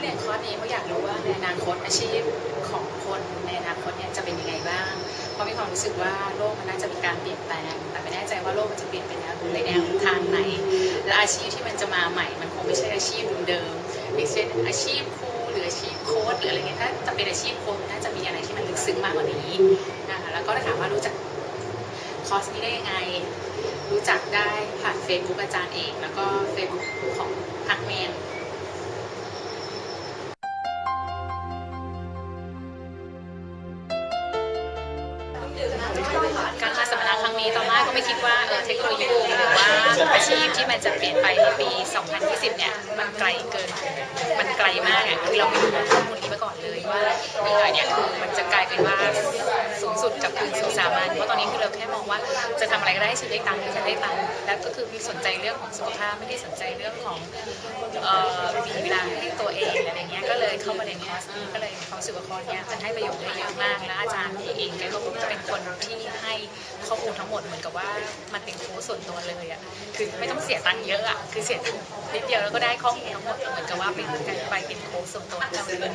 เรียนคอร์สนี้เพราะอยากรู้ว่าในอนาคตอาชีพของคนในอนาคตเนี่ยจะเป็นยังไงบ้าง เพราะมีความรู้สึกว่าโลกมันน่าจะมีการเปลี่ยนแปลง แต่ไม่แน่ใจว่าโลกมันจะเปลี่ยนไปแนวในแนวทางไหน และอาชีพที่มันจะมาใหม่ มันคงไม่ใช่อาชีพเดิมอย่างเช่นอาชีพครูหรืออาชีพโค้ชหรืออะไรเงี้ย ถ้าจะเป็นอาชีพโค้ชน่าจะมีอะไรที่มันลึกซึ้งมากกว่านี้นะคะ แล้วก็ถ้าถามว่ารู้จักคอร์สนี้ได้ยังไง รู้จักได้ผ่าน Facebook อาจารย์เอกแล้วก็ Facebook ของทักเมน การมาสัมมนาครั้งนี้ตอนแรกก็ไม่คิดว่าเออเทคโนโลยีหรือว่าอาชีพที่มันจะเปลี่ยนไปในปี 2020 เนี่ยมันไกลเกิน มันไกลมากอะคือเราไม่รู้ข้อมูลนี้มาก่อนเลยว่าอีกหน่อยเนี่ยคือมันจะกลายเป็นว่าสูงสุดกับคืนสู่สามัญเพราะตอนนี้คือเราแค่มองว่าจะทำอะไรก็ได้ให้ชีวิตได้ตังค์จะได้ตังค์แล้วก็คือมีสนใจเรื่องของสุขภาพไม่ได้สนใจเรื่องของเอ่อมีเวลาให้ตัวเองอะไร เงี้ยเลยเข้ามาในคอร์สนี้ก็เลยความรู้สึกว่าคอร์สเนี้ยมันให้ประโยชน์ได้เยอะมาก และอาจารย์เองแกก็จะเป็นคนที่ให้ข้อมูลทั้งหมดเหมือนกับว่ามันเป็นโค้ชส่วนตัวเลยอะคือไม่ต้องเสียตังค์เยอะอะคือเสียตังค์นิดเดียวแล้วก็ได้ข้อมูลทั้งหมดเหมือนกับว่าเป็นการไปเป็นโค้ชส่วนตัวเราเรือน